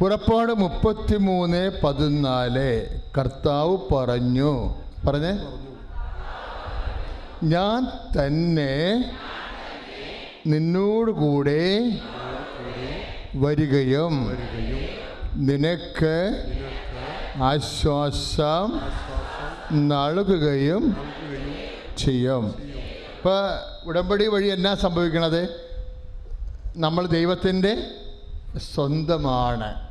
പുറപ്പാട് മുപ്പത്തി മൂന്ന് പതിനാല്. കർത്താവ് പറഞ്ഞു. പറഞ്ഞേ. ഞാൻ തന്നെ നിന്നോടുകൂടെ വരികയും നിനക്ക് ആശ്വാസം നൽകുകയും ചെയ്യും. ഇപ്പോൾ ഉടമ്പടി വഴി എന്നാ സംഭവിക്കണത്? നമ്മൾ ദൈവത്തിന്റെ സ്വന്തമാണ്.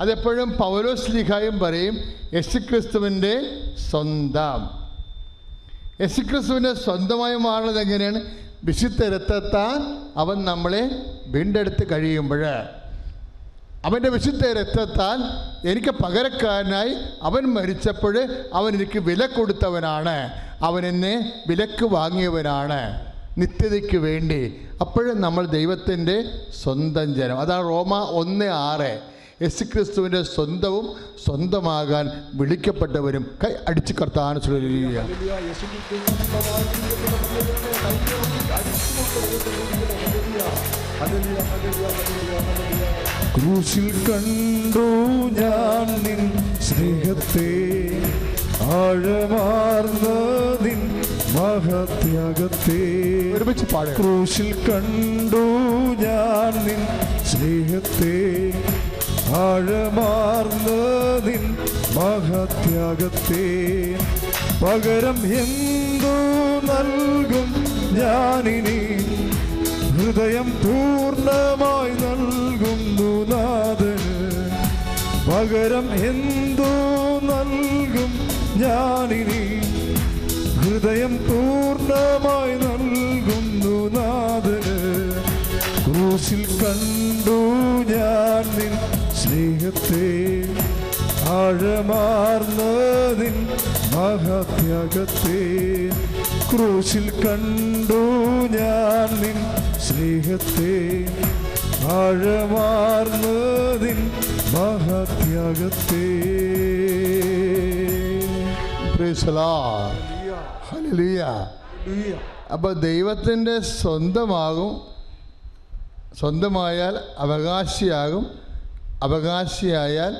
അതെപ്പോഴും പൗലോസ് ലിഖായും പറയും യേശു ക്രിസ്തുവിന്റെ സ്വന്തം. യേശു ക്രിസ്തുവിന്റെ സ്വന്തമായി മാറുന്നത് എങ്ങനെയാണ്? വിശുദ്ധ രക്തത്താൽ അവൻ നമ്മളെ വീണ്ടെടുത്ത് കഴിയുമ്പോൾ. അവന്റെ വിശുദ്ധ രക്തത്താൽ എനിക്ക് പകരക്കാരനായി അവൻ മരിച്ചപ്പോൾ അവൻ എനിക്ക് വില കൊടുത്തവനാണ്. അവൻ എന്നെ വിലക്ക് വാങ്ങിയവനാണ്. നിത്യതയ്ക്ക് വേണ്ടി. അപ്പോഴും നമ്മൾ ദൈവത്തിന്റെ സ്വന്തം ജനം. അതാണ് റോമ ഒന്ന് ആറ്. യേശു ക്രിസ്തുവിന്റെ സ്വന്തവും സ്വന്തമാകാൻ വിളിക്കപ്പെട്ടവരും കൈ അടിച്ച് കർത്താൻ ക്രൂശിൽ കണ്ടു ഞാൻ നിൻ സ്നേഹത്തെ ആഴമാർന്ന നിൻ മഹത്യാഗത്തെ. ഒരുമിച്ച് ക്രൂശിൽ കണ്ടു ഞാൻ നിൻ സ്നേഹത്തെ ആഴമാർന്ന നിൻ മഹത്യാഗത്തെ. പകരം എന്തു നൽകും ഞാനിനി? ഹൃദയം പൂർണമായി നൽകുന്നു നാഥന്. പകരം എന്തു നൽകും ഞാനിനി? ഹൃദയം പൂർണമായി നൽകുന്നു നാഥന്. ക്രൂശിൽ കണ്ടു ഞാൻ നിൻ സ്നേഹത്തെ ആഴമാർന്നതിൻ മഹത്യാഗത്തെ ക്രൂശിൽ കണ്ടു ഞാൻ നിൻ സ്നേഹത്തെ ആഴമാർന്നതിൻ മഹത്യാഗത്തെ. അപ്പോൾ ദൈവത്തിന്റെ സ്വന്തമാകും സ്വന്തമായാൽ അവകാശിയാകും അവകാശിയായാൽ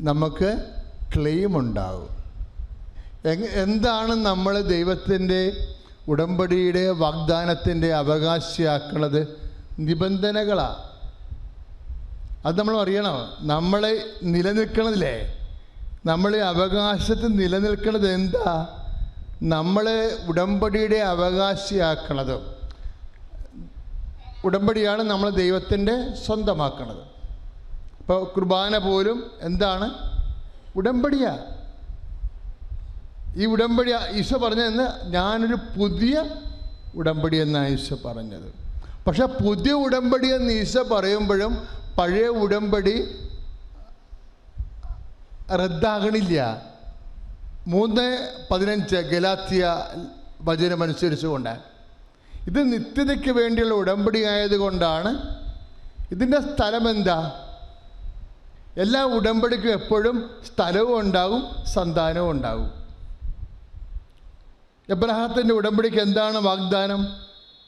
നമുക്ക് ക്ലെയിം ഉണ്ടാകും എന്താണ് നമ്മൾ ദൈവത്തിന്റെ ഉടമ്പടിയുടെ വാഗ്ദാനത്തിന്റെ അവകാശിയാക്കുന്നത് നിബന്ധനകളാണ് അത് നമ്മൾ അറിയണം. നമ്മളെ നിലനിൽക്കണതില്ലേ? നമ്മൾ അവകാശത്തിൽ നിലനിൽക്കുന്നത് എന്താ? നമ്മൾ ഉടമ്പടിയുടെ അവകാശിയാക്കണത്. ഉടമ്പടിയാണ് നമ്മൾ ദൈവത്തിന്റെ സ്വന്തമാക്കണത്. ഇപ്പോൾ കുർബാന പോലും എന്താണ്? ഉടമ്പടിയാ. ഈ ഉടമ്പടി ഈശോ പറഞ്ഞതെന്ന് ഞാനൊരു പുതിയ ഉടമ്പടി എന്നാണ് ഈശോ പറഞ്ഞത്. പക്ഷെ പുതിയ ഉടമ്പടി എന്ന് ഈശോ പറയുമ്പോഴും പഴയ ഉടമ്പടി റദ്ദാകണില്ല. മൂന്ന് പതിനഞ്ച് ഗലാത്തിയ വചനമനുസരിച്ചുകൊണ്ട് ഇത് നിത്യതയ്ക്ക് വേണ്ടിയുള്ള ഉടമ്പടി ആയതുകൊണ്ടാണ് ഇതിന്റെ സ്ഥലം എന്താ എല്ലാ ഉടമ്പടിക്കും എപ്പോഴും സ്ഥലവും ഉണ്ടാകും സന്താനവും ഉണ്ടാകും എബ്രഹാത്തിന്റെ ഉടമ്പടിക്ക് എന്താണ് വാഗ്ദാനം?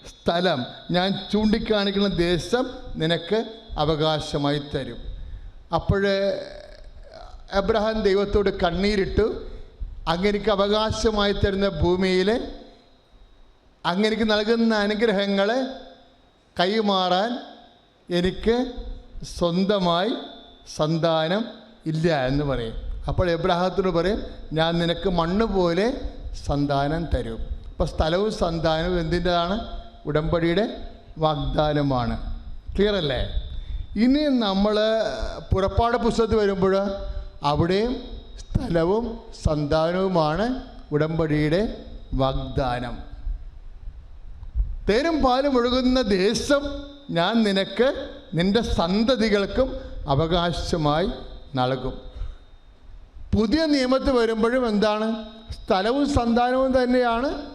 സ്ഥലം. ഞാൻ ചൂണ്ടിക്കാണിക്കുന്ന ദേശം നിനക്ക് അവകാശമായി തരും. അപ്പോഴേ എബ്രഹാം ദൈവത്തോട് കണ്ണീരിട്ടു. അങ്ങനെക്ക് അവകാശമായി തരുന്ന ഭൂമിയിൽ അങ്ങനെക്ക് നൽകുന്ന അനുഗ്രഹങ്ങളെ കൈമാറാൻ എനിക്ക് സ്വന്തമായി സന്താനം ഇല്ല എന്ന് പറയും. അപ്പോൾ എബ്രഹാത്തിനോട് പറയും ഞാൻ നിനക്ക് മണ്ണ് പോലെ സന്താനം തരും. അപ്പോൾ സ്ഥലവും സന്താനവും എന്തിന്റെതാണ്? ഉടമ്പടിയുടെ വാഗ്ദാനമാണ്. ക്ലിയർ അല്ലേ? ഇനി നമ്മൾ പുറപ്പാട് പുസ്തകത്തിൽ വരുമ്പോൾ അവിടെയും സ്ഥലവും സന്താനവുമാണ് ഉടമ്പടിയുടെ വാഗ്ദാനം. തേനും പാലും ഒഴുകുന്ന ദേശം ഞാൻ നിനക്ക് നിന്റെ സന്തതികൾക്കും അവകാശമായി നൽകും. പുതിയ നിയമത്തിൽ വരുമ്പോഴും എന്താണ്? സ്ഥലവും സന്താനവും തന്നെയാണ്.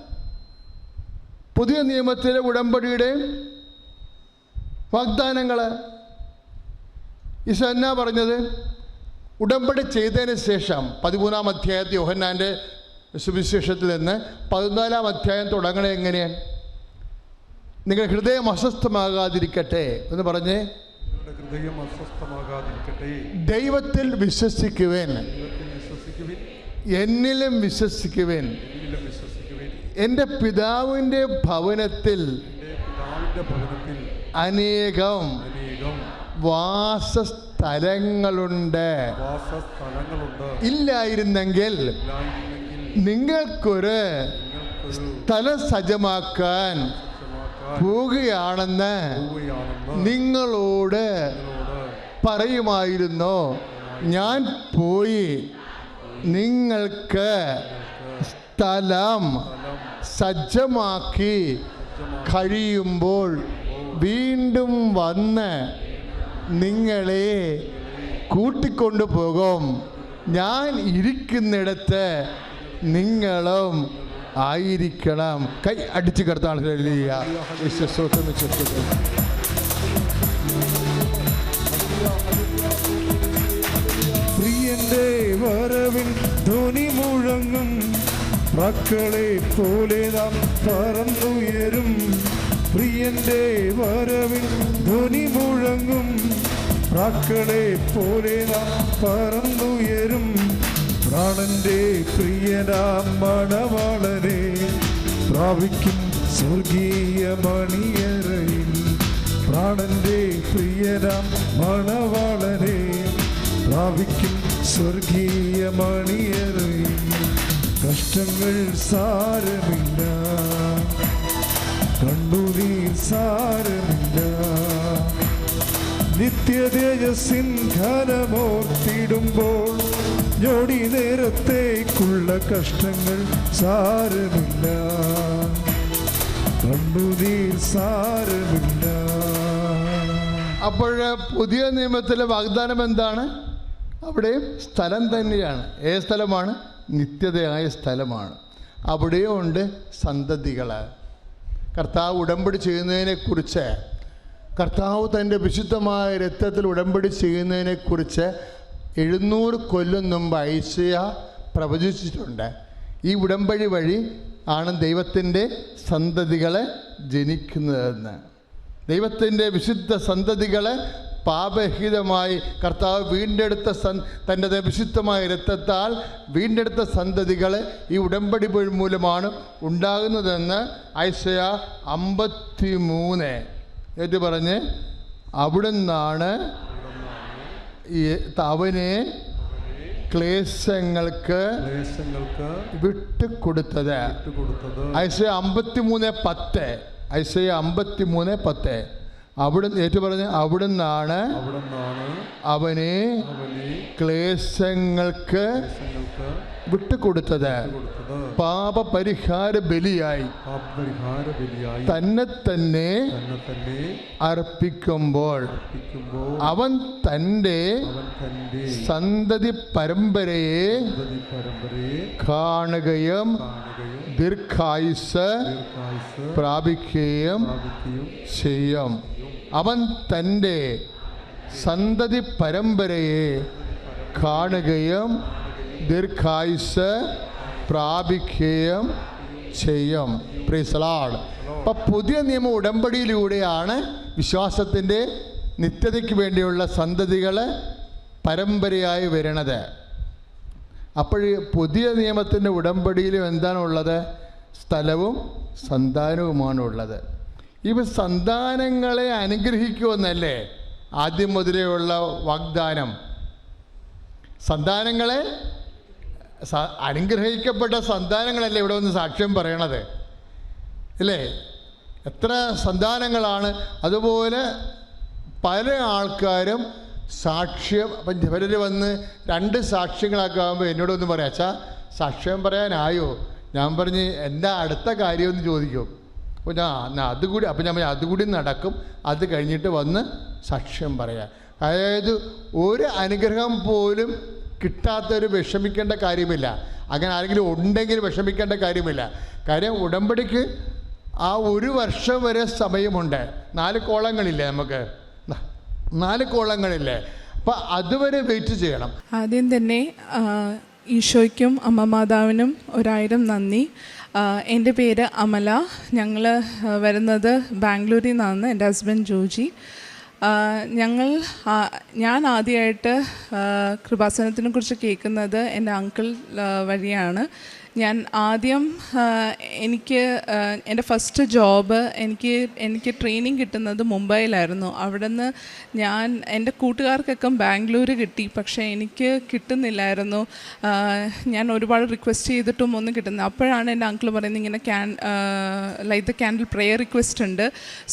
പുതിയ നിയമത്തിലെ ഉടമ്പടിയുടെ വാഗ്ദാനങ്ങൾ ഈശോ എന്നാ പറഞ്ഞത്? ഉടമ്പടി ചെയ്തതിന് ശേഷം പതിമൂന്നാം അധ്യായത്തിൽ യോഹന്നാന്റെ സുവിശേഷത്തിൽ നിന്ന് പതിനാലാം അധ്യായം തുടങ്ങണേ എങ്ങനെയാണ്? നിങ്ങൾ ഹൃദയം അസ്വസ്ഥമാകാതിരിക്കട്ടെ എന്ന് പറഞ്ഞേ ഹൃദയം അസ്വസ്ഥമാകാതിരിക്കട്ടെ. ദൈവത്തിൽ വിശ്വസിക്കുവേൻ. വിശ്വസിക്കുവിൻ. എന്നിലും വിശ്വസിക്കുവേൻ. എന്നിലും വിശ്വസിക്കുവിൻ. എന്റെ പിതാവിന്റെ ഭവനത്തിൽ എന്റെ പിതാവിന്റെ ഭവനത്തിൽ അനേകം അനേകം വാസസ്ഥലങ്ങളുണ്ട്. വാസസ്ഥലങ്ങളുണ്ട്. ഇല്ലായിരുന്നെങ്കിൽ നിങ്ങൾക്കൊരു സ്ഥലം സജ്ജമാക്കാൻ പോവുകയാണെന്ന് നിങ്ങളോട് പറയുമായിരുന്നു. ഞാൻ പോയി. നിങ്ങൾക്ക് സ്ഥലം സജ്ജമാക്കി കഴിയുമ്പോൾ വീണ്ടും വന്ന് നിങ്ങളെ കൂട്ടിക്കൊണ്ടു പോകും ഞാൻ ഇരിക്കുന്നിടത്ത് നിങ്ങളും ആയിരിക്കണം. കൈ അടിച്ചു കിടത്താണ് ധ്വനി മുഴങ്ങും. മക്കളെ പോലെ നാം പറന്നുയരും. പ്രിയന്റെ വരവിൻ ധ്വനി മുഴങ്ങും. മക്കളെ പോലെ നാം പറന്നുയരും. പ്രാണന്റെ പ്രിയനാം മണവാളനെ പ്രാപിക്കും സ്വർഗീയ മണിയറയിൽ. പ്രാണന്റെ പ്രിയനാം മണവാളനെ പ്രാപിക്കും സ്വർഗീയ മണിയറയിൽ. കഷ്ടങ്ങൾ സാരമില്ല. കണ്ണുനീർ സാരമില്ല. നിത്യതേജസിൻ ഘനമോർത്തിടുമ്പോൾ ഞൊടി നേരത്തേക്കുള്ള കഷ്ടങ്ങൾ സാരമില്ല. കണ്ണുനീർ സാരമില്ല. അപ്പോൾ പുതിയ നിയമത്തിലെ വാഗ്ദാനം എന്താണ്? അവിടെ സ്ഥലം തന്നെയാണ്. ഏത് സ്ഥലമാണ്? നിത്യതയായ സ്ഥലമാണ്. അവിടെയും ഉണ്ട് സന്തതികൾ കർത്താവ് ഉടമ്പടി ചെയ്യുന്നതിനെക്കുറിച്ച് കർത്താവ് തന്റെ വിശുദ്ധമായ രക്തത്തിൽ ഉടമ്പടി ചെയ്യുന്നതിനെക്കുറിച്ച് എഴുന്നൂറ് കൊല്ലം മുമ്പ് ഐശ്വര്യ പ്രവചിച്ചിട്ടുണ്ട്. ഈ ഉടമ്പടി വഴി ആണ് ദൈവത്തിന്റെ സന്തതികളെ ജനിക്കുന്നതെന്ന്. ദൈവത്തിന്റെ വിശുദ്ധ സന്തതികളെ പാപഹിതമായി കർത്താവ് വീണ്ടെടുത്ത സൻ തന്റെ വിശുദ്ധമായ രക്തത്താൽ വീണ്ടെടുത്ത സന്തതികൾ ഈ ഉടമ്പടി മൂലമാണ് ഉണ്ടാകുന്നതെന്ന് ഐസയ അമ്പത്തി മൂന്ന് ഏറ്റു പറഞ്ഞ് അവിടുന്നാണ് ഈ അവനെ ക്ലേശങ്ങൾക്ക് ക്ലേശങ്ങൾക്ക് വിട്ടുകൊടുത്തത്. ഐശ്വര്യ അമ്പത്തി മൂന്ന് പത്ത്. ഐസയ അമ്പത്തി മൂന്ന് പത്ത്. അവിടെ ഏറ്റു പറഞ്ഞ് അവിടുന്നാണ് അവനെ ക്ലേശങ്ങൾക്ക് വിട്ടുകൊടുത്തത്. കൊടുത്തത് പാപപരിഹാര ബലിയായി. തന്നെ തന്നെ അർപ്പിക്കുമ്പോൾ അവൻ തന്റെ സന്തതി പരമ്പരയെ കാണുകയും ദീർഘായുസ് പ്രാപിക്കുകയും ചെയ്യും. അവൻ തന്റെ സന്തതി പരമ്പരയെ കാണുകയും ദീർഘായുസ് പ്രാപിക്കുകയും ചെയ്യും. പ്രീസലാഡ് അപ്പം പുതിയ നിയമ ഉടമ്പടിയിലൂടെയാണ് വിശ്വാസത്തിന്റെ നിത്യതയ്ക്ക് വേണ്ടിയുള്ള സന്തതികൾ പരമ്പരയായി വരണത്. അപ്പോൾ പുതിയ നിയമത്തിന്റെ ഉടമ്പടിയിലും എന്താണുള്ളത്? സ്ഥലവും സന്താനവുമാണുള്ളത്. ഇവ സന്താനങ്ങളെ അനുഗ്രഹിക്കുമെന്നല്ലേ? ആദ്യം മുതലേയുള്ള വാഗ്ദാനം. സന്താനങ്ങളെ അനുഗ്രഹിക്കപ്പെട്ട സന്താനങ്ങളല്ലേ ഇവിടെ ഒന്ന് സാക്ഷ്യം പറയണത്? അല്ലേ എത്ര സന്താനങ്ങളാണ്. അതുപോലെ പല ആൾക്കാരും സാക്ഷ്യം അപ്പം ഇവരിൽ വന്ന് രണ്ട് സാക്ഷ്യങ്ങളൊക്കെ ആകുമ്പോൾ എന്നോടൊന്ന് പറയാം. അച്ഛാ സാക്ഷ്യം പറയാനായോ? ഞാൻ പറഞ്ഞ് എന്റെ അടുത്ത കാര്യമെന്ന് ചോദിക്കും. അപ്പോൾ ഞാൻ എന്നാൽ അതുകൂടി അപ്പം ഞാൻ അതുകൂടി നടക്കും. അത് കഴിഞ്ഞിട്ട് വന്ന് സാക്ഷ്യം പറയാം. അതായത് ഒരു അനുഗ്രഹം പോലും കിട്ടാത്തൊരു വിഷമിക്കേണ്ട കാര്യമില്ല. അങ്ങനെ ആരെങ്കിലും ഉണ്ടെങ്കിൽ വിഷമിക്കേണ്ട കാര്യമില്ല. കാര്യം ഉടമ്പടിക്ക് ആ ഒരു വർഷം വരെ സമയമുണ്ട്. നാല് കോളങ്ങളില്ലേ നമുക്ക്? നാല് കോളങ്ങളില്ലേ? അപ്പം അതുവരെ വെയിറ്റ് ചെയ്യണം. ആദ്യം തന്നെ ഈശോയ്ക്കും അമ്മ മാതാവിനും ഒരായിരം നന്ദി. എന്റെ പേര് അമല. ഞങ്ങൾ വരുന്നത് ബാംഗ്ലൂരിൽ നിന്നാണ് എന്റെ ഹസ്ബൻഡ് ജോജി. ഞങ്ങൾ ഞാൻ ആദ്യമായിട്ട് കൃപാസനത്തിനെ കുറിച്ച് കേൾക്കുന്നത് എന്റെ അങ്കിൾ വഴിയാണ്. ഞാൻ ആദ്യം എനിക്ക് എന്റെ ഫസ്റ്റ് ജോബ് എനിക്ക് എനിക്ക് ട്രെയിനിങ് കിട്ടുന്നത് മുംബൈയിലായിരുന്നു. അവിടെ നിന്ന് ഞാൻ എന്റെ കൂട്ടുകാർക്കൊക്കെ ബാംഗ്ലൂർ കിട്ടി പക്ഷേ എനിക്ക് കിട്ടുന്നില്ലായിരുന്നു. ഞാൻ ഒരുപാട് റിക്വസ്റ്റ് ചെയ്തിട്ടും ഒന്നും കിട്ടുന്നില്ല. അപ്പോഴാണ് എന്റെ അങ്കിൾ പറയുന്നത് ഇങ്ങനെ can light the candle prayer request ഉണ്ട്.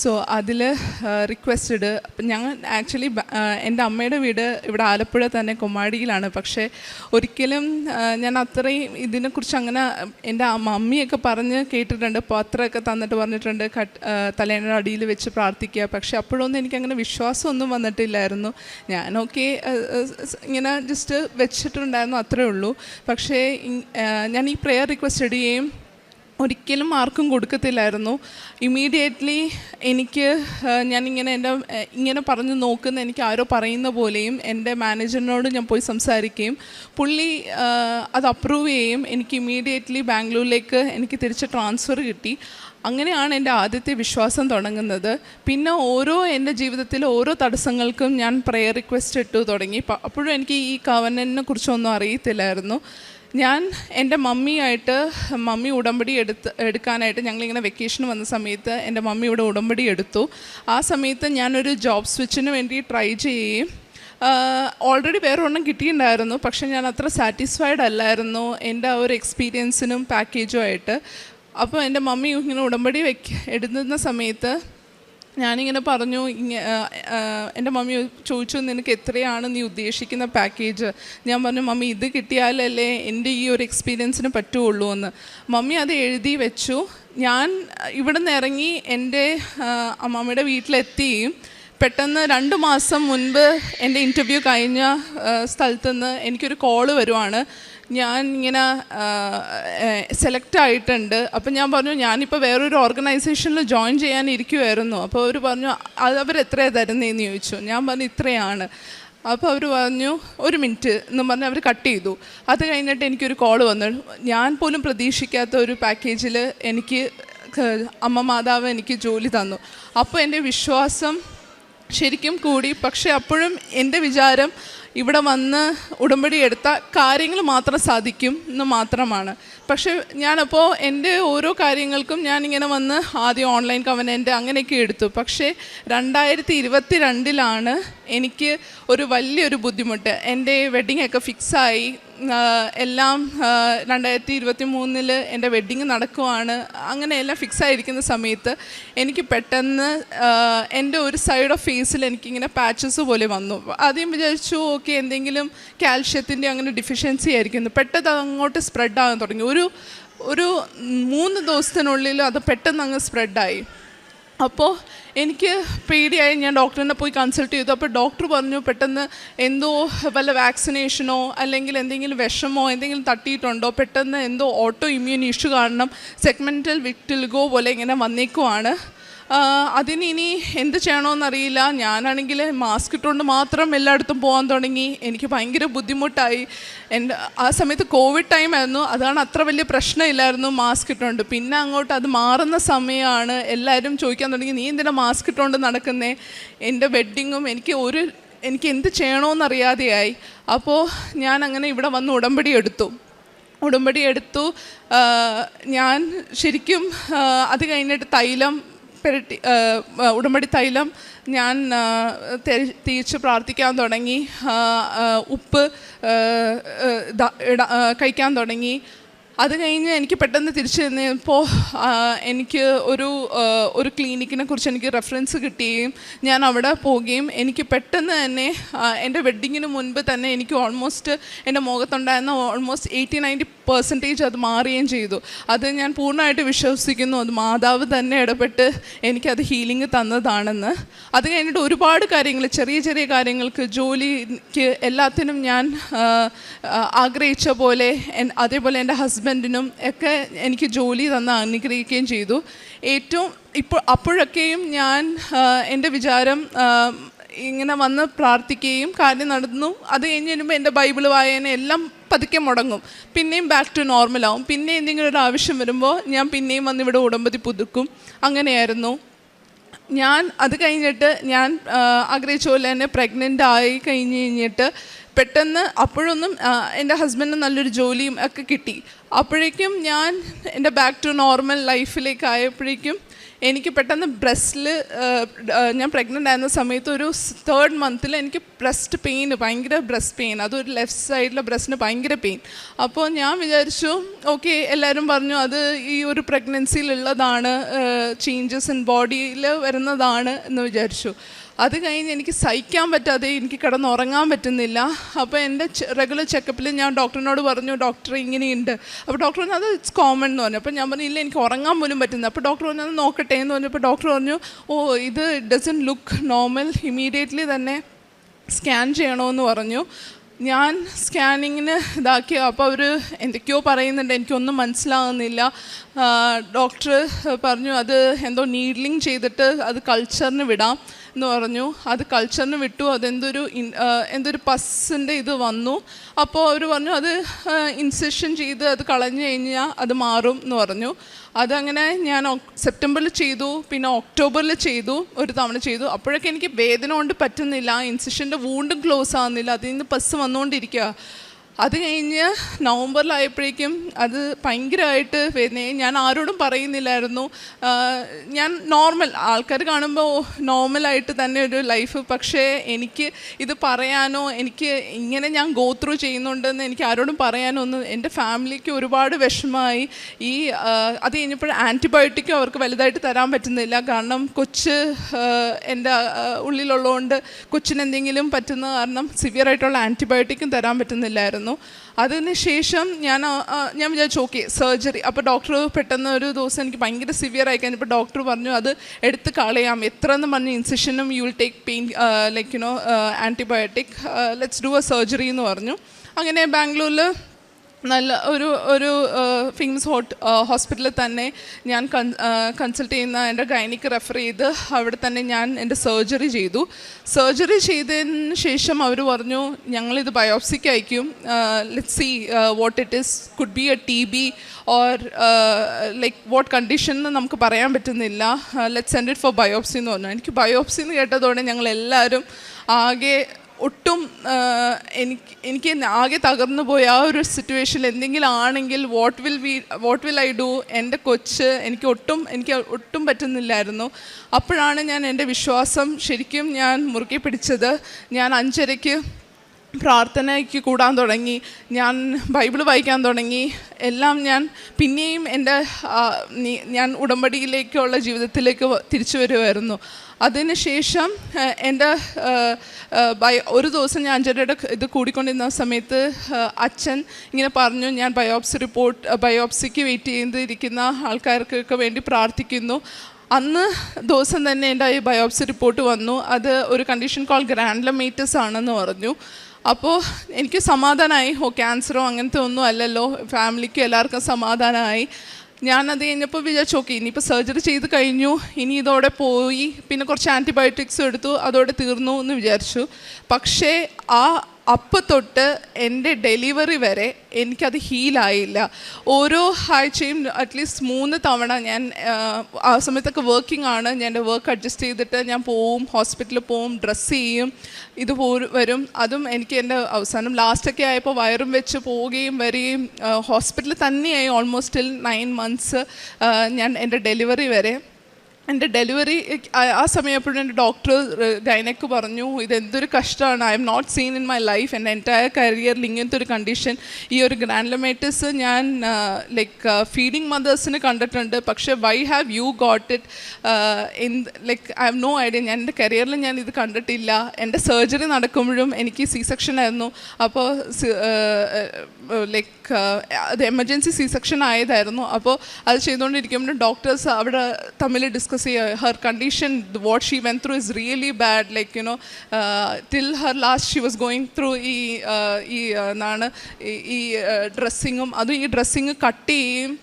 സോ അതിൽ റിക്വസ്റ്റഡ് ഞങ്ങൾ ആക്ച്വലി എന്റെ അമ്മയുടെ വീട് ഇവിടെ ആലപ്പുഴ തന്നെ കൊമാടിയിലാണ് പക്ഷേ ഒരിക്കലും ഞാൻ അത്രയും ഇതിനെക്കുറിച്ച് അങ്ങനെ എന്റെ മമ്മിയൊക്കെ പറഞ്ഞ് കേട്ടിട്ടുണ്ട് പത്രമൊക്കെ തന്നിട്ട് പറഞ്ഞിട്ടുണ്ട് കട്ട് തലേന്റെ അടിയിൽ വെച്ച് പ്രാർത്ഥിക്കുക. പക്ഷേ അപ്പോഴൊന്നും എനിക്കങ്ങനെ വിശ്വാസമൊന്നും വന്നിട്ടില്ലായിരുന്നു. ഞാനൊക്കെ ഇങ്ങനെ ജസ്റ്റ് വെച്ചിട്ടുണ്ടായിരുന്നു അത്രേ ഉള്ളൂ. പക്ഷേ ഞാൻ ഈ പ്രെയർ റിക്വസ്റ്റ് ഇടുകയും ഒരിക്കലും ആർക്കും കൊടുക്കത്തില്ലായിരുന്നു. ഇമ്മീഡിയറ്റ്ലി എനിക്ക് ഞാനിങ്ങനെ എന്റെ ഇങ്ങനെ പറഞ്ഞ് നോക്കുന്ന എനിക്ക് ആരോ പറയുന്ന പോലെയും എന്റെ മാനേജറിനോട് ഞാൻ പോയി സംസാരിക്കുകയും പുള്ളി അത് അപ്രൂവ് ചെയ്യുകയും എനിക്ക് ഇമ്മീഡിയറ്റ്ലി ബാംഗ്ലൂരിലേക്ക് എനിക്ക് തിരിച്ച് ട്രാൻസ്ഫർ കിട്ടി. അങ്ങനെയാണ് എന്റെ ആദ്യത്തെ വിശ്വാസം തുടങ്ങുന്നത്. പിന്നെ ഓരോ എന്റെ ജീവിതത്തിൽ ഓരോ തടസ്സങ്ങൾക്കും ഞാൻ പ്രെയർ റിക്വസ്റ്റ് ഇട്ടു തുടങ്ങി. അപ്പോഴും എനിക്ക് ഈ കവനനെ കുറിച്ചൊന്നും അറിയത്തില്ലായിരുന്നു. ഞാൻ എന്റെ മമ്മിയായിട്ട് മമ്മി ഉടമ്പടി എടുത്ത് എടുക്കാനായിട്ട് ഞങ്ങളിങ്ങനെ വെക്കേഷൻ വന്ന സമയത്ത് എന്റെ മമ്മി ഇവിടെ ഉടമ്പടി എടുത്തു. ആ സമയത്ത് ഞാനൊരു ജോബ് സ്വിച്ചിന് വേണ്ടി ട്രൈ ചെയ്യുകയും ഓൾറെഡി വേറെ ഒന്നും കിട്ടിയിട്ടുണ്ടായിരുന്നു. പക്ഷേ ഞാൻ അത്ര സാറ്റിസ്ഫൈഡ് അല്ലായിരുന്നു എന്റെ ആ ഒരു എക്സ്പീരിയൻസിനും പാക്കേജും ആയിട്ട്. അപ്പോൾ എന്റെ മമ്മി ഇങ്ങനെ ഉടമ്പടി വെക്ക് എടുക്കുന്ന സമയത്ത് ഞാനിങ്ങനെ പറഞ്ഞു ഇങ്ങനെ എന്റെ മമ്മി ചോദിച്ചു നിനക്ക് എത്രയാണ് നീ ഉദ്ദേശിക്കുന്ന പാക്കേജ് ഞാൻ പറഞ്ഞു മമ്മി ഇത് കിട്ടിയാലല്ലേ എന്റെ ഈ ഒരു എക്സ്പീരിയൻസിന് പറ്റുള്ളൂ എന്ന്. മമ്മി അത് എഴുതി വെച്ചു. ഞാൻ ഇവിടെ നിന്ന് ഇറങ്ങി എന്റെ അമ്മമ്മയുടെ വീട്ടിലെത്തിയും പെട്ടെന്ന് രണ്ട് മാസം മുൻപ് എന്റെ ഇന്റർവ്യൂ കഴിഞ്ഞ സ്ഥലത്തുനിന്ന് എനിക്കൊരു കോൾ വരുവാണ്. ഞാൻ ഇങ്ങനെ സെലക്ട് ആയിട്ടുണ്ട് അപ്പം ഞാൻ പറഞ്ഞു ഞാനിപ്പോൾ വേറൊരു ഓർഗനൈസേഷനിൽ ജോയിൻ ചെയ്യാനിരിക്കുമായിരുന്നു അപ്പോൾ അവർ പറഞ്ഞു അത് അവർ എത്രയാണ് തരുന്നതെന്ന് ചോദിച്ചു. ഞാൻ പറഞ്ഞു ഇത്രയാണ്. അപ്പോൾ അവർ പറഞ്ഞു ഒരു മിനിറ്റ് എന്ന് പറഞ്ഞ് അവർ കട്ട് ചെയ്തു. അത് കഴിഞ്ഞിട്ട് എനിക്കൊരു കോൾ വന്നു. ഞാൻ പോലും പ്രതീക്ഷിക്കാത്ത ഒരു പാക്കേജിൽ എനിക്ക് അമ്മ മാതാവ് എനിക്ക് ജോലി തന്നു. അപ്പോൾ എന്റെ വിശ്വാസം ശരിക്കും കൂടി. പക്ഷേ അപ്പോഴും എന്റെ വിചാരം ഇവിടെ വന്ന് ഉടമ്പടി എടുത്ത കാര്യങ്ങൾ മാത്രം സാധിക്കും എന്ന് മാത്രമാണ്. പക്ഷെ ഞാനപ്പോൾ എന്റെ ഓരോ കാര്യങ്ങൾക്കും ഞാനിങ്ങനെ വന്ന് ആദ്യം ഓൺലൈൻ കവനന്റ് അങ്ങനെയൊക്കെ എടുത്തു. പക്ഷേ രണ്ടായിരത്തി ഇരുപത്തി രണ്ടിലാണ് എനിക്ക് ഒരു വലിയൊരു ബുദ്ധിമുട്ട്. എന്റെ വെഡ്ഡിങ് ഒക്കെ ഫിക്സായി എല്ലാം രണ്ടായിരത്തി ഇരുപത്തി മൂന്നിൽ എന്റെ വെഡ്ഡിങ് നടക്കുവാണ്. അങ്ങനെ എല്ലാം ഫിക്സ് ആയിരിക്കുന്ന സമയത്ത് എനിക്ക് പെട്ടെന്ന് എന്റെ ഒരു സൈഡ് ഓഫ് ഫേസിൽ എനിക്കിങ്ങനെ പാച്ചസ് പോലെ വന്നു. ആദ്യം വിചാരിച്ചു ഓക്കെ എന്തെങ്കിലും കാൽഷ്യത്തിന്റെ അങ്ങനെ ഡിഫിഷ്യൻസി ആയിരിക്കുന്നു. പെട്ടെന്ന് അങ്ങോട്ട് സ്പ്രെഡ് ആകാൻ തുടങ്ങി. ഒരു ഒരു മൂന്ന് ദിവസത്തിനുള്ളിൽ അത് പെട്ടെന്ന് അങ്ങ് സ്പ്രെഡായി. അപ്പോൾ എനിക്ക് പേടിയായി ഞാൻ ഡോക്ടറിനെ പോയി കൺസൾട്ട് ചെയ്തു. അപ്പോൾ ഡോക്ടർ പറഞ്ഞു പെട്ടെന്ന് എന്തോ വല്ല വാക്സിനേഷനോ അല്ലെങ്കിൽ എന്തെങ്കിലും വിഷമോ എന്തെങ്കിലും തട്ടിയിട്ടുണ്ടോ? പെട്ടെന്ന് എന്തോ ഓട്ടോ ഇമ്മ്യൂൺ ഇഷ്യൂ കാരണം സെഗ്മെന്റൽ വിക്ടിൽഗോ പോലെ ഇങ്ങനെ വന്നേക്കുവാണ്. ആഹ് അതിന് ഇനി എന്ത് ചെയ്യണമെന്നറിയില്ല ഞാനാണെങ്കിൽ മാസ്ക് ഇട്ടുകൊണ്ട് മാത്രം എല്ലായിടത്തും പോകാൻ തുടങ്ങി. എനിക്ക് ഭയങ്കര ബുദ്ധിമുട്ടായി. എന്റെ ആ സമയത്ത് കോവിഡ് ടൈം ആയിരുന്നു. അതാണ് അത്ര വലിയ പ്രശ്നമില്ലായിരുന്നു മാസ്ക് ഇട്ടുകൊണ്ട് പിന്നെ അങ്ങോട്ട് അത് മാറുന്ന സമയമാണ് എല്ലാവരും ചോദിക്കാൻ തുടങ്ങി നീ എന്തിനാ മാസ്ക് ഇട്ടുകൊണ്ട് നടക്കുന്നേ? എന്റെ വെഡ്ഡിങ്ങും എനിക്ക് ഒരു എനിക്ക് എന്ത് ചെയ്യണമെന്നറിയാതെയായി അപ്പോൾ ഞാൻ അങ്ങനെ ഇവിടെ വന്ന് ഉടമ്പടി എടുത്തു. ഉടമ്പടി എടുത്തു. ഞാൻ ശരിക്കും അത് കഴിഞ്ഞിട്ട് തൈലം പുരട്ടി ഉടമ്പടി തൈലം ഞാൻ തേച്ച് പ്രാർത്ഥിക്കാൻ തുടങ്ങി. ഉപ്പ് കഴിക്കാൻ തുടങ്ങി. അത് കഴിഞ്ഞ് എനിക്ക് പെട്ടെന്ന് തിരിച്ചു ചെന്നപ്പോൾ എനിക്ക് ഒരു ഒരു ക്ലിനിക്കിനെ കുറിച്ച് എനിക്ക് റെഫറൻസ് കിട്ടുകയും ഞാൻ അവിടെ പോവുകയും എനിക്ക് പെട്ടെന്ന് തന്നെ എന്റെ വെഡ്ഡിങ്ങിന് മുൻപ് തന്നെ എനിക്ക് ഓൾമോസ്റ്റ് എന്റെ മുഖത്തുണ്ടായിരുന്ന ഓൾമോസ്റ്റ് എയ്റ്റി നയന്റി പെർസെന്റേജ് അത് മാറുകയും ചെയ്തു. അത് ഞാൻ പൂർണമായിട്ട് വിശ്വസിക്കുന്നു. അത് മാതാവ് തന്നെ ഇടപെട്ട് എനിക്കത് ഹീലിംഗ് തന്നതാണെന്ന്. അത് കഴിഞ്ഞിട്ട് ഒരുപാട് കാര്യങ്ങൾ ചെറിയ ചെറിയ കാര്യങ്ങൾക്ക് ജോലിക്ക് എല്ലാത്തിനും ഞാൻ ആഗ്രഹിച്ച പോലെ അതേപോലെ എന്റെ ഹസ്ബൻഡിനും ഒക്കെ എനിക്ക് ജോലി തന്ന് അനുഗ്രഹിക്കുകയും ചെയ്തു. ഏറ്റവും ഇപ്പോൾ അപ്പോഴൊക്കെയും ഞാൻ എന്റെ വിചാരം ഇങ്ങനെ വന്ന് പ്രാർത്ഥിക്കുകയും കാര്യം നടന്നു. അത് കഴിഞ്ഞ് വരുമ്പോൾ എന്റെ ബൈബിൾ വായന എല്ലാം പതുക്കെ മുടങ്ങും. പിന്നെയും ബാക്ക് ടു നോർമലാവും പിന്നെ എന്തെങ്കിലും ഒരു ആവശ്യം വരുമ്പോൾ ഞാൻ പിന്നെയും വന്ന് ഇവിടെ ഉടമ്പതി പുതുക്കും. അങ്ങനെയായിരുന്നു. ഞാൻ അത് കഴിഞ്ഞിട്ട് ഞാൻ ആഗ്രഹിച്ച പോലെ തന്നെ പ്രഗ്നന്റ് ആയി കഴിഞ്ഞ് കഴിഞ്ഞിട്ട് പെട്ടെന്ന് അപ്പോഴൊന്നും എന്റെ ഹസ്ബൻഡിന് നല്ലൊരു ജോലിയും ഒക്കെ കിട്ടി. അപ്പോഴേക്കും ഞാൻ എന്റെ ബാക്ക് ടു നോർമൽ ലൈഫിലേക്ക് ആയപ്പോഴേക്കും എനിക്ക് പെട്ടെന്ന് ബ്രസ്റ്റിൽ ഞാൻ പ്രഗ്നന്റ് ആയിരുന്ന സമയത്ത് ഒരു തേർഡ് മന്തിൽ എനിക്ക് ബ്രസ്റ്റ് പെയിൻ ഭയങ്കര ബ്രസ്റ്റ് പെയിൻ അതൊരു ലെഫ്റ്റ് സൈഡിലെ ബ്രസ്റ്റിന് ഭയങ്കര പെയിൻ അപ്പോൾ ഞാൻ വിചാരിച്ചു ഓക്കെ എല്ലാവരും പറഞ്ഞു അത് ഈ ഒരു പ്രഗ്നൻസിയിലുള്ളതാണ് ചേഞ്ചസ് ഇൻ ബോഡിയിൽ വരുന്നതാണ് എന്ന് വിചാരിച്ചു. അത് കഴിഞ്ഞ് എനിക്ക് സഹിക്കാൻ പറ്റാതെ എനിക്ക് കിടന്ന് ഉറങ്ങാൻ പറ്റുന്നില്ല. അപ്പോൾ എന്റെ റെഗുലർ ചെക്കപ്പിൽ ഞാൻ ഡോക്ടറിനോട് പറഞ്ഞു ഡോക്ടർ ഇങ്ങനെയുണ്ട്. അപ്പോൾ ഡോക്ടർ പറഞ്ഞു അത് ഇറ്റ്സ് കോമൺ എന്ന് പറഞ്ഞു. അപ്പോൾ ഞാൻ പറഞ്ഞു ഇല്ല എനിക്ക് ഉറങ്ങാൻ പോലും പറ്റുന്നില്ല. അപ്പോൾ ഡോക്ടർ പറഞ്ഞു അത് നോക്കട്ടെ എന്ന് പറഞ്ഞപ്പോൾ ഡോക്ടർ പറഞ്ഞു ഓ ഇത് ഡസൻ ലുക്ക് നോർമൽ ഇമീഡിയറ്റ്ലി തന്നെ സ്കാൻ ചെയ്യണമെന്ന് പറഞ്ഞു. ഞാൻ സ്കാനിങ്ങിന് ഇതാക്കി അപ്പോൾ അവർ എന്തൊക്കെയോ പറയുന്നുണ്ട്. എനിക്കൊന്നും മനസ്സിലാകുന്നില്ല ഡോക്ടർ പറഞ്ഞു അത് എന്തോ നീഡ്ലിങ് ചെയ്തിട്ട് അത് കൾച്ചറിന് വിടാം. എന്ന് പറഞ്ഞു. അത് കൾച്ചറിന് വിട്ടു. അതെന്തൊരു എന്തൊരു പസ്സിന്റെ ഇത് വന്നു. അപ്പോൾ അവർ പറഞ്ഞു അത് ഇൻസെഷൻ ചെയ്ത് അത് കളഞ്ഞു കഴിഞ്ഞാൽ അത് മാറും എന്ന് പറഞ്ഞു. അതങ്ങനെ ഞാൻ സെപ്റ്റംബറിൽ ചെയ്തു പിന്നെ ഒക്ടോബറിൽ ചെയ്തു ഒരു തവണ ചെയ്തു. അപ്പോഴൊക്കെ എനിക്ക് വേദന കൊണ്ട് പറ്റുന്നില്ല. ഇൻസെഷന്റെ വൂണ്ടും ക്ലോസ് ആകുന്നില്ല അതിൽ നിന്ന് പസ് വന്നുകൊണ്ടിരിക്കുക അത് കഴിഞ്ഞ് നവംബറിലായപ്പോഴേക്കും അത് ഭയങ്കരമായിട്ട് വേദനയായി ഞാൻ ആരോടും പറയുന്നില്ലായിരുന്നു. ഞാൻ നോർമൽ ആൾക്കാർ കാണുമ്പോൾ നോർമലായിട്ട് തന്നെ ഒരു ലൈഫ്. പക്ഷേ എനിക്ക് ഇത് പറയാനോ എനിക്ക് ഇങ്ങനെ ഞാൻ ഗോ ത്രൂ ചെയ്യുന്നുണ്ടെന്ന് എനിക്ക് ആരോടും പറയാനോ ഒന്നും എന്റെ ഫാമിലിക്ക് ഒരുപാട് വിഷമമായി. ഈ അത് കഴിഞ്ഞപ്പോൾ ആന്റിബയോട്ടിക്കും അവർക്ക് വലുതായിട്ട് തരാൻ പറ്റുന്നില്ല. കാരണം കൊച്ച് എന്റെ ഉള്ളിലുള്ളതുകൊണ്ട് കൊച്ചിനെന്തെങ്കിലും പറ്റുന്ന കാരണം സിവിയറായിട്ടുള്ള ആന്റിബയോട്ടിക്കും തരാൻ പറ്റുന്നില്ലായിരുന്നു. അതിന് ശേഷം ഞാൻ ഞാൻ വിചാരിച്ചു ഓക്കെ സർജറി. അപ്പോൾ ഡോക്ടർ പെട്ടെന്ന് ഒരു ദിവസം എനിക്ക് ഭയങ്കര സിവിയർ ആയി കഴിഞ്ഞപ്പോൾ ഡോക്ടർ പറഞ്ഞു അത് എടുത്ത് കളയാം. എത്ര എന്ന് പറഞ്ഞ് ഇൻസിഷനും you will take pain like you know antibiotic let's do a surgery എന്ന് പറഞ്ഞു. അങ്ങനെ ബാംഗ്ലൂരിൽ നല്ല ഒരു ഒരു ഫിംസ് ഹോട്ട് ഹോസ്പിറ്റലിൽ തന്നെ ഞാൻ കൺസൾട്ട് ചെയ്യുന്ന എന്റെ ഗൈനിക്ക് റെഫർ ചെയ്ത് അവിടെ തന്നെ ഞാൻ എന്റെ സർജറി ചെയ്തു. സർജറി ചെയ്തതിന് ശേഷം അവർ പറഞ്ഞു ഞങ്ങളിത് ബയോപ്സിക്ക് അയക്കും. Let see what it is could be a T B or like what condition എന്ന് നമുക്ക് പറയാൻ പറ്റുന്നില്ല. Let send it for biopsy എന്ന് പറഞ്ഞു. എനിക്ക് ബയോപ്സി എന്ന് കേട്ടതോടെ ഞങ്ങളെല്ലാവരും ആകെ ഒട്ടും എനിക്ക് എനിക്ക് ആകെ തകർന്നു പോയ ആ ഒരു സിറ്റുവേഷനിൽ എന്തെങ്കിലും ആണെങ്കിൽ what will we what will I do എന്റെ കൊച്ച് എനിക്ക് ഒട്ടും എനിക്ക് ഒട്ടും പറ്റുന്നില്ലായിരുന്നു. അപ്പോഴാണ് ഞാൻ എന്റെ വിശ്വാസം ശരിക്കും ഞാൻ മുറുകെ പിടിച്ചത്. ഞാൻ അഞ്ചരയ്ക്ക് പ്രാർത്ഥനയ്ക്ക് കൂടാൻ തുടങ്ങി. ഞാൻ ബൈബിൾ വായിക്കാൻ തുടങ്ങി. എല്ലാം ഞാൻ പിന്നെയും എന്റെ ഞാൻ ഉടമ്പടിയിലേക്കുള്ള ജീവിതത്തിലേക്ക് തിരിച്ചു വരുമായിരുന്നു അതിനുശേഷം എന്റെ ഒരു ദിവസം ഞാൻ അഞ്ചരയുടെ ഇത് കൂടിക്കൊണ്ടിരുന്ന സമയത്ത് അച്ഛൻ ഇങ്ങനെ പറഞ്ഞു ഞാൻ ബയോപ്സി റിപ്പോർട്ട് ബയോപ്സിക്ക് വെയിറ്റ് ചെയ്തിരിക്കുന്ന ആൾക്കാർക്കൊക്കെ വേണ്ടി പ്രാർത്ഥിക്കുന്നു. അന്ന് ദിവസം തന്നെ എന്റെ ഈ ബയോപ്സി റിപ്പോർട്ട് വന്നു. അത് ഒരു കണ്ടീഷൻ കോൾ ഗ്രാൻഡലമേറ്റസ് ആണെന്ന് പറഞ്ഞു. അപ്പോൾ എനിക്ക് സമാധാനമായി ഓ ക്യാൻസറോ അങ്ങനത്തെ ഒന്നും അല്ലല്ലോ ഫാമിലിക്കും എല്ലാവർക്കും സമാധാനമായി ഞാനത് കഴിഞ്ഞപ്പോൾ വിചാരിച്ചു ഓക്കെ ഇനിയിപ്പോൾ സർജറി ചെയ്ത് കഴിഞ്ഞു. ഇനി ഇതോടെ പോയി. പിന്നെ കുറച്ച് ആന്റിബയോട്ടിക്സ് എടുത്തു. അതോടെ തീർന്നു എന്ന് വിചാരിച്ചു. പക്ഷേ ആ അപ്പം തൊട്ട് എന്റെ ഡെലിവറി വരെ എനിക്കത് ഹീലായില്ല. ഓരോ ആഴ്ചയും അറ്റ്ലീസ്റ്റ് മൂന്ന് തവണ ഞാൻ ആ, സമയത്തൊക്കെ വർക്കിംഗ് ആണ്. ഞാൻ എന്റെ വർക്ക് അഡ്ജസ്റ്റ് ചെയ്തിട്ട് ഞാൻ പോവും ഹോസ്പിറ്റലിൽ പോവും ഡ്രസ്സ് ചെയ്യും ഇത് വരും. അതും എനിക്ക് എന്റെ അവസാനം ലാസ്റ്റൊക്കെ ആയപ്പോൾ വയറും വെച്ച് പോവുകയും വരികയും ഹോസ്പിറ്റലിൽ തന്നെയായി ഓൾമോസ്റ്റ് നയൻ മന്ത്സ് ഞാൻ എന്റെ ഡെലിവറി വരെ എന്റെ ഡെലിവറി ആ സമയപ്പോഴും എന്റെ ഡോക്ടർ ഗൈനക്ക് പറഞ്ഞു ഇതെന്തൊരു കഷ്ടമാണ്. I'm not seen in my life എന്റെ എന്റയർ കരിയറിൽ ഇങ്ങനത്തെ ഒരു കണ്ടീഷൻ ഈ ഒരു ഗ്രാൻഡലമൈറ്റിസ് ഞാൻ ലൈക്ക് ഫീഡിങ് മദേഴ്സിന് കണ്ടിട്ടുണ്ട്. പക്ഷേ why have you got it in like I have no idea ഞാൻ എന്റെ കരിയറിൽ ഞാൻ ഇത് കണ്ടിട്ടില്ല. എന്റെ സർജറി നടക്കുമ്പോഴും എനിക്ക് സി സെക്ഷൻ ആയിരുന്നു. അപ്പോൾ ലൈക്ക് അത് എമർജൻസി സി സെക്ഷൻ ആയതായിരുന്നു. അപ്പോൾ അത് ചെയ്തുകൊണ്ടിരിക്കുമ്പോൾ ഡോക്ടേഴ്സ് അവിടെ തമ്മിൽ ഡിസ്കസ് ചെയ്യുക her condition what she went through is really bad like you know till her last she was going through ഈ ഈ എന്നാണ് ഈ- ഡ്രസ്സിങ്ങും അതും ഈ ഡ്രസ്സിങ് കട്ട് ചെയ്യും.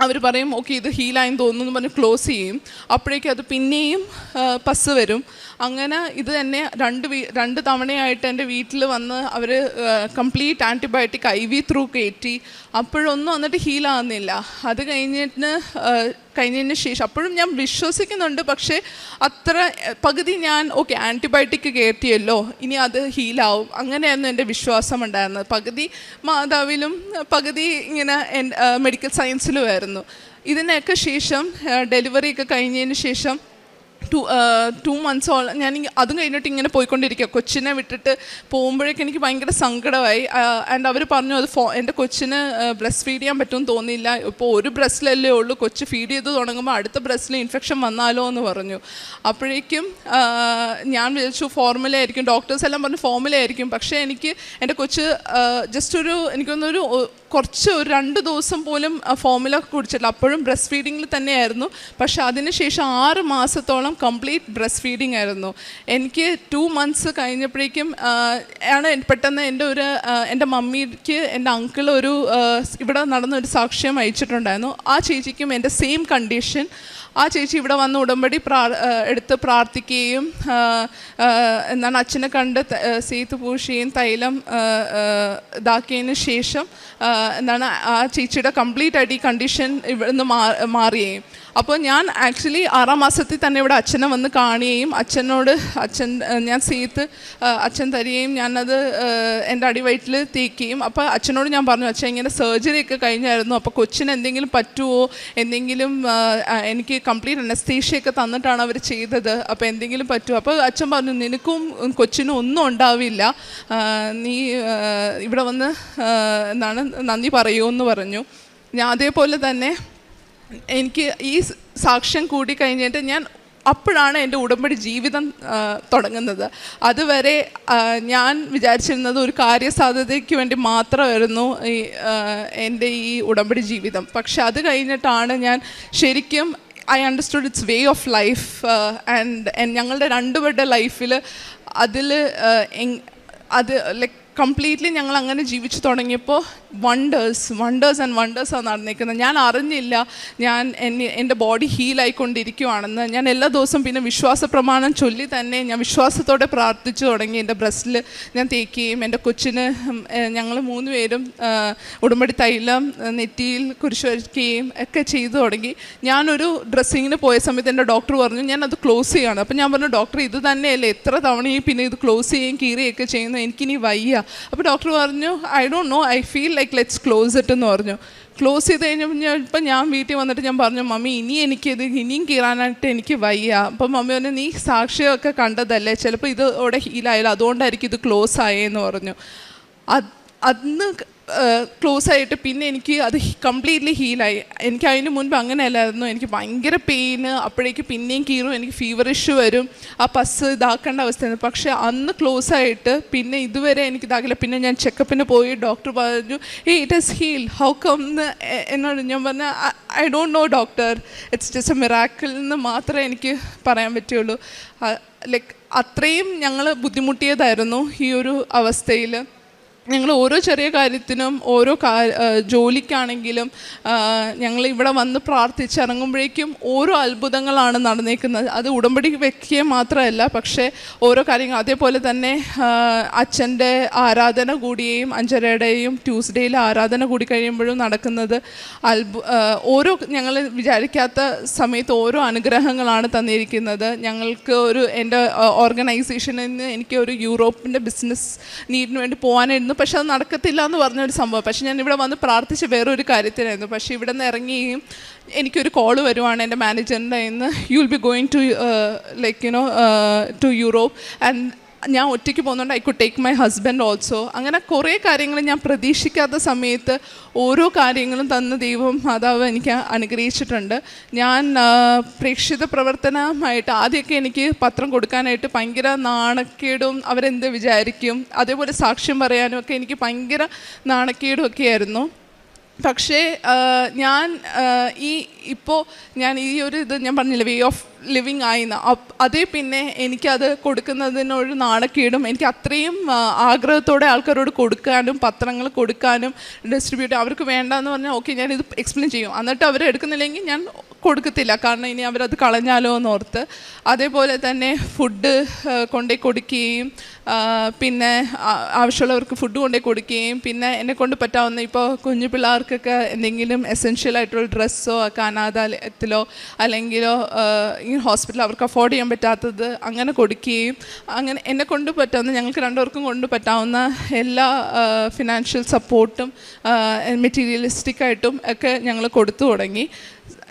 അവർ പറയും ഓക്കെ ഇത് ഹീലായെന്ന് തോന്നുന്നു പറഞ്ഞ് ക്ലോസ് ചെയ്യും. അപ്പോഴേക്കും അത് പിന്നെയും പസ് വരും. അങ്ങനെ ഇത് തന്നെ രണ്ട് രണ്ട് തവണയായിട്ട് എന്റെ വീട്ടിൽ വന്ന് അവർ complete antibiotic I V through കയറ്റി. അപ്പോഴൊന്നും വന്നിട്ട് ഹീലാകുന്നില്ല അത് കഴിഞ്ഞിട്ട് കഴിഞ്ഞതിന് ശേഷം അപ്പോഴും ഞാൻ വിശ്വസിക്കുന്നുണ്ട് പക്ഷേ അത്ര പകുതി ഞാൻ ഓക്കെ ആന്റിബയോട്ടിക് കയറ്റിയല്ലോ ഇനി അത് ഹീലാവും അങ്ങനെയായിരുന്നു എന്റെ വിശ്വാസം ഉണ്ടായിരുന്നത്. പകുതി മാതാവിലും പകുതി ഇങ്ങനെ മെഡിക്കൽ സയൻസിലുമായിരുന്നു ഇതിനൊക്കെ ശേഷം ഡെലിവറി ഒക്കെ കഴിഞ്ഞതിന് ശേഷം ടു ടു മന്ത്സോളം ഞാൻ അതും കഴിഞ്ഞിട്ട് ഇങ്ങനെ പോയിക്കൊണ്ടിരിക്കുക കൊച്ചിനെ വിട്ടിട്ട് പോകുമ്പോഴേക്കും എനിക്ക് ഭയങ്കര സങ്കടമായി. ആൻഡ് അവർ പറഞ്ഞു അത് ഫോ എന്റെ കൊച്ചിന് ബ്രസ്റ്റ് ഫീഡ് ചെയ്യാൻ പറ്റുമെന്ന് തോന്നിയില്ല. ഇപ്പോൾ ഒരു ബ്രസ്റ്റിലല്ലേ ഉള്ളൂ. കൊച്ച് ഫീഡ് ചെയ്ത് തുടങ്ങുമ്പോൾ അടുത്ത ബ്രസ്റ്റിൽ ഇൻഫെക്ഷൻ വന്നാലോ എന്ന് പറഞ്ഞു. അപ്പോഴേക്കും ഞാൻ വിചാരിച്ചു ഫോർമുല ആയിരിക്കും. ഡോക്ടേഴ്സ് എല്ലാം പറഞ്ഞു ഫോർമുല ആയിരിക്കും. പക്ഷേ എനിക്ക് എന്റെ കൊച്ച് ജസ്റ്റ് ഒരു എനിക്കൊന്നൊരു കുറച്ച് ഒരു രണ്ട് ദിവസം പോലും ഫോമുല കുടിച്ചിട്ടില്ല. അപ്പോഴും ബ്രസ്റ്റ് ഫീഡിങ്ങിൽ തന്നെയായിരുന്നു. പക്ഷെ അതിനുശേഷം ആറ് മാസത്തോളം കംപ്ലീറ്റ് ബ്രസ്റ്റ് ഫീഡിങ് ആയിരുന്നു. എനിക്ക് ടു മന്ത്സ് കഴിഞ്ഞപ്പോഴേക്കും ആണ് പെട്ടെന്ന് എന്റെ ഒരു എന്റെ മമ്മിക്ക് എന്റെ അങ്കിൾ ഒരു ഇവിടെ നടന്ന ഒരു സാക്ഷ്യം അയച്ചിട്ടുണ്ടായിരുന്നു. ആ ചേച്ചിക്കും എന്റെ സെയിം കണ്ടീഷൻ ആ ചേച്ചി ഇവിടെ വന്ന് ഉടമ്പടി പ്രാ എടുത്ത് പ്രാർത്ഥിക്കുകയും എന്താണ് അച്ഛനെ കണ്ട് സീത്ത് പൂശിയും തൈലം ഇതാക്കിയതിന് ശേഷം എന്താണ് ആ ചേച്ചിയുടെ കംപ്ലീറ്റ് ആയിട്ട് ഈ കണ്ടീഷൻ ഇവിടുന്ന് മാ മാറുകയും അപ്പോൾ ഞാൻ ആക്ച്വലി ആറാം മാസത്തിൽ തന്നെ ഇവിടെ അച്ഛനെ വന്ന് കാണുകയും അച്ഛനോട് അച്ഛൻ ഞാൻ സീത്ത് അച്ഛൻ തരികയും ഞാനത് എന്റെ അടിവയറ്റിൽ തേക്കുകയും. അപ്പോൾ അച്ഛനോട് ഞാൻ പറഞ്ഞു അച്ഛൻ ഇങ്ങനെ സർജറി ഒക്കെ കഴിഞ്ഞായിരുന്നു. അപ്പോൾ കൊച്ചിന് എന്തെങ്കിലും പറ്റുമോ എന്തെങ്കിലും എനിക്ക് കംപ്ലീറ്റ് അനസ്തീഷയൊക്കെ തന്നിട്ടാണ് അവർ ചെയ്തത്. അപ്പോൾ എന്തെങ്കിലും പറ്റുമോ അപ്പോൾ അച്ഛൻ പറഞ്ഞു നിനക്കും കൊച്ചിനും ഒന്നും ഉണ്ടാവില്ല. നീ ഇവിടെ വന്ന് എന്താണ് നന്ദി പറയുമെന്ന് പറഞ്ഞു. ഞാൻ അതേപോലെ തന്നെ എനിക്ക് ഈ സാക്ഷ്യം കൂടി കഴിഞ്ഞിട്ട് ഞാൻ അപ്പോഴാണ് എന്റെ ഉടമ്പടി ജീവിതം തുടങ്ങുന്നത്. അതുവരെ ഞാൻ വിചാരിച്ചിരുന്നത് ഒരു കാര്യസാധ്യതയ്ക്ക് വേണ്ടി മാത്രമായിരുന്നു ഈ എന്റെ ഈ ഉടമ്പടി ജീവിതം. പക്ഷെ അത് കഴിഞ്ഞിട്ടാണ് ഞാൻ ശരിക്കും I understood it's way of life and ഞങ്ങളുടെ രണ്ടുപേരുടെ ലൈഫിൽ അതിൽ അത് ലൈക്ക് കംപ്ലീറ്റ്ലി ഞങ്ങൾ അങ്ങനെ ജീവിച്ചു തുടങ്ങിയപ്പോൾ വണ്ടേഴ്സ് വണ്ടേഴ്സ് ആൻഡ് വണ്ടേഴ്സാണ് നടന്നിരിക്കുന്നത്. ഞാൻ അറിഞ്ഞില്ല. ഞാൻ എന്നെ എന്റെ ബോഡി ഹീലായിക്കൊണ്ടിരിക്കുവാണെന്ന് ഞാൻ എല്ലാ ദിവസവും പിന്നെ വിശ്വാസ പ്രമാണം ചൊല്ലി തന്നെ ഞാൻ വിശ്വാസത്തോടെ പ്രാർത്ഥിച്ചു തുടങ്ങി. എന്റെ ബ്രസ്റ്റിൽ ഞാൻ തേക്കുകയും എന്റെ കൊച്ചിന് ഞങ്ങൾ മൂന്ന് പേരും ഉടുമ്പടി തൈലം നെറ്റിയിൽ കുരിശ് ഒക്കെ ചെയ്തു തുടങ്ങി. ഞാനൊരു ഡ്രസ്സിങ്ങിന് പോയ സമയത്ത് എന്റെ ഡോക്ടർ പറഞ്ഞു ഞാൻ അത് ക്ലോസ് ചെയ്യാണ്. അപ്പോൾ ഞാൻ പറഞ്ഞു ഡോക്ടർ ഇത് തന്നെയല്ലേ? എത്ര തവണയും പിന്നെ ഇത് ക്ലോസ് ചെയ്യുകയും കീറുകയൊക്കെ ചെയ്യുന്നു എനിക്കിനി വയ്യ. അപ്പോൾ ഡോക്ടർ പറഞ്ഞു I don't know I feel like let's close it എന്ന് പറഞ്ഞു. ക്ലോസ് ചെയ്ത് കഴിഞ്ഞപ്പോൾ ഞാൻ വീട്ടിൽ വന്നിട്ട് ഞാൻ പറഞ്ഞു മമ്മി ഇനി എനിക്കിത് ഇനിയും കീറാനായിട്ട് എനിക്ക് വയ്യ. അപ്പം മമ്മി പറഞ്ഞു നീ സാക്ഷ്യമൊക്കെ കണ്ടതല്ലേ? ചിലപ്പോൾ ഇത് ഇവിടെ ഹീലായാലും അതുകൊണ്ടായിരിക്കും ഇത് ക്ലോസ് ആയേന്ന് പറഞ്ഞു. അത് അന്ന് ക്ലോസ് ആയിട്ട് പിന്നെ എനിക്ക് അത് കംപ്ലീറ്റ്ലി ഹീലായി എനിക്ക് അതിന് മുൻപ് അങ്ങനെ അല്ലായിരുന്നു എനിക്ക് ഭയങ്കര പെയിന് അപ്പോഴേക്ക് പിന്നെയും കീറും. എനിക്ക് ഫീവർ ഇഷ്യൂ വരും. ആ പസ് ഇതാക്കേണ്ട അവസ്ഥയായിരുന്നു പക്ഷേ അന്ന് ക്ലോസ് ആയിട്ട് പിന്നെ ഇതുവരെ എനിക്ക് ഇതാക്കില്ല പിന്നെ ഞാൻ ചെക്കപ്പിന് പോയി ഡോക്ടർ പറഞ്ഞു ഏ it is heal how come എന്ന് എന്നോട് ഞാൻ പറഞ്ഞ I don't know doctor it's just a miracle എന്ന് മാത്രമേ എനിക്ക് പറയാൻ പറ്റുള്ളൂ. ലൈക്ക് അത്രയും ഞങ്ങൾ ബുദ്ധിമുട്ടിയതായിരുന്നു ഈ ഒരു അവസ്ഥയിൽ ഞങ്ങൾ ഓരോ ചെറിയ കാര്യത്തിനും ഓരോ ജോലിക്കാണെങ്കിലും ഞങ്ങൾ ഇവിടെ വന്ന് പ്രാർത്ഥിച്ചിറങ്ങുമ്പോഴേക്കും ഓരോ അത്ഭുതങ്ങളാണ് നടന്നേക്കുന്നത്. അത് ഉടമ്പടി വെക്കുക മാത്രമല്ല പക്ഷേ ഓരോ കാര്യങ്ങൾ. അതേപോലെ തന്നെ അച്ഛന്റെ ആരാധന കൂടിയേയും അഞ്ചരയുടെയും ട്യൂസ്ഡേയിൽ ആരാധന കൂടി കഴിയുമ്പോഴും നടക്കുന്നത് അത്ഭു ഓരോ ഞങ്ങൾ വിചാരിക്കാത്ത സമയത്ത് ഓരോ അനുഗ്രഹങ്ങളാണ് തന്നിരിക്കുന്നത്. ഞങ്ങൾക്ക് ഒരു എന്റെ ഓർഗനൈസേഷനിൽ നിന്ന് എനിക്ക് ഒരു യൂറോപ്പിന്റെ ബിസിനസ് നീഡിന് വേണ്ടി പോകാനായിരുന്നു പക്ഷെ അത് നടക്കത്തില്ല എന്ന് പറഞ്ഞൊരു സംഭവം. പക്ഷെ ഞാൻ ഇവിടെ വന്ന് പ്രാർത്ഥിച്ച വേറൊരു കാര്യത്തിനായിരുന്നു. പക്ഷേ ഇവിടെ നിന്ന് ഇറങ്ങിയും എനിക്കൊരു കോൾ വരുവാണ് എന്റെ മാനേജറിന്റെ ഇന്ന് you will be going to like you know to Europe and ഞാൻ ഒറ്റയ്ക്ക് പോകുന്നുണ്ട് I could take my husband also അങ്ങനെ കുറേ കാര്യങ്ങൾ ഞാൻ പ്രതീക്ഷിക്കാത്ത സമയത്ത് ഓരോ കാര്യങ്ങളും തന്ന ദൈവം മാതാവ് എനിക്ക് അനുഗ്രഹിച്ചിട്ടുണ്ട്. ഞാൻ പ്രേക്ഷിത പ്രവർത്തനമായിട്ട് ആദ്യമൊക്കെ എനിക്ക് പത്രം കൊടുക്കാനായിട്ട് ഭയങ്കര നാണക്കേടും അവരെന്ത് വിചാരിക്കും? അതേപോലെ സാക്ഷ്യം പറയാനും ഒക്കെ എനിക്ക് ഭയങ്കര നാണക്കേടും ഒക്കെ ആയിരുന്നു. പക്ഷേ ഞാൻ ഈ ഇപ്പോൾ ഞാൻ ഈ ഒരു ഇത് ഞാൻ പറഞ്ഞില്ല വേ ഓഫ് ലിവിങ് ആയിന്ന്. അതേ പിന്നെ എനിക്കത് കൊടുക്കുന്നതിനൊരു നാണക്കേടും എനിക്ക് അത്രയും ആഗ്രഹത്തോടെ ആൾക്കാരോട് കൊടുക്കാനും പത്രങ്ങൾ കൊടുക്കാനും ഡിസ്ട്രിബ്യൂട്ട് അവർക്ക് വേണ്ടെന്ന് പറഞ്ഞാൽ ഓക്കെ ഞാൻ ഇത് എക്സ്പ്ലെയിൻ ചെയ്യും. എന്നിട്ട് അവർ എടുക്കുന്നില്ലെങ്കിൽ ഞാൻ കൊടുക്കത്തില്ല. കാരണം ഇനി അവരത് കളഞ്ഞാലോ എന്ന് ഓർത്ത് അതേപോലെ തന്നെ ഫുഡ് കൊണ്ടേ കൊടുക്കുകയും പിന്നെ ആവശ്യമുള്ളവർക്ക് ഫുഡ് കൊണ്ടേ കൊടുക്കുകയും പിന്നെ എന്നെ കൊണ്ട് പറ്റാവുന്ന ഇപ്പോൾ കുഞ്ഞു പിള്ളേർക്കൊക്കെ എന്തെങ്കിലും എസെൻഷ്യൽ ആയിട്ടുള്ള ഡ്രസ്സോ ഒക്കെ അനാഥാലയത്തിലോ അല്ലെങ്കിലോ ഇങ്ങനെ ഈ ഹോസ്പിറ്റലിൽ അവർക്ക് അഫോർഡ് ചെയ്യാൻ പറ്റാത്തത് അങ്ങനെ കൊടുക്കുകയും അങ്ങനെ എന്നെ കൊണ്ട് പറ്റാവുന്ന ഞങ്ങൾക്ക് രണ്ടുപേർക്കും കൊണ്ട് പറ്റാവുന്ന എല്ലാ ഫിനാൻഷ്യൽ സപ്പോർട്ടും മെറ്റീരിയലിസ്റ്റിക്കായിട്ടും ഒക്കെ ഞങ്ങൾ കൊടുത്തു തുടങ്ങി.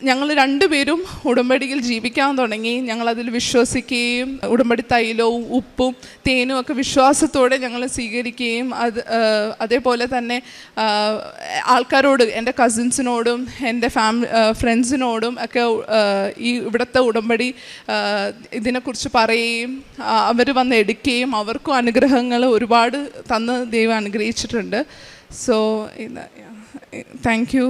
ഞങ്ങൾ രണ്ടുപേരും ഉടമ്പടിയിൽ ജീവിക്കാൻ തുടങ്ങി. ഞങ്ങളതിൽ വിശ്വസിക്കുകയും ഉടമ്പടി തൈലവും ഉപ്പും തേനും ഒക്കെ വിശ്വാസത്തോടെ ഞങ്ങൾ സ്വീകരിക്കുകയും അത് അതേപോലെ തന്നെ ആൾക്കാരോട് എന്റെ കസിൻസിനോടും എന്റെ ഫാമിലി ഫ്രണ്ട്സിനോടും ഒക്കെ ഈ ഇവിടുത്തെ ഉടമ്പടി ഇതിനെക്കുറിച്ച് പറയുകയും അവർ വന്ന് എടുക്കുകയും അവർക്കും അനുഗ്രഹങ്ങൾ ഒരുപാട് തന്ന് ദൈവം അനുഗ്രഹിച്ചിട്ടുണ്ട്. So thank you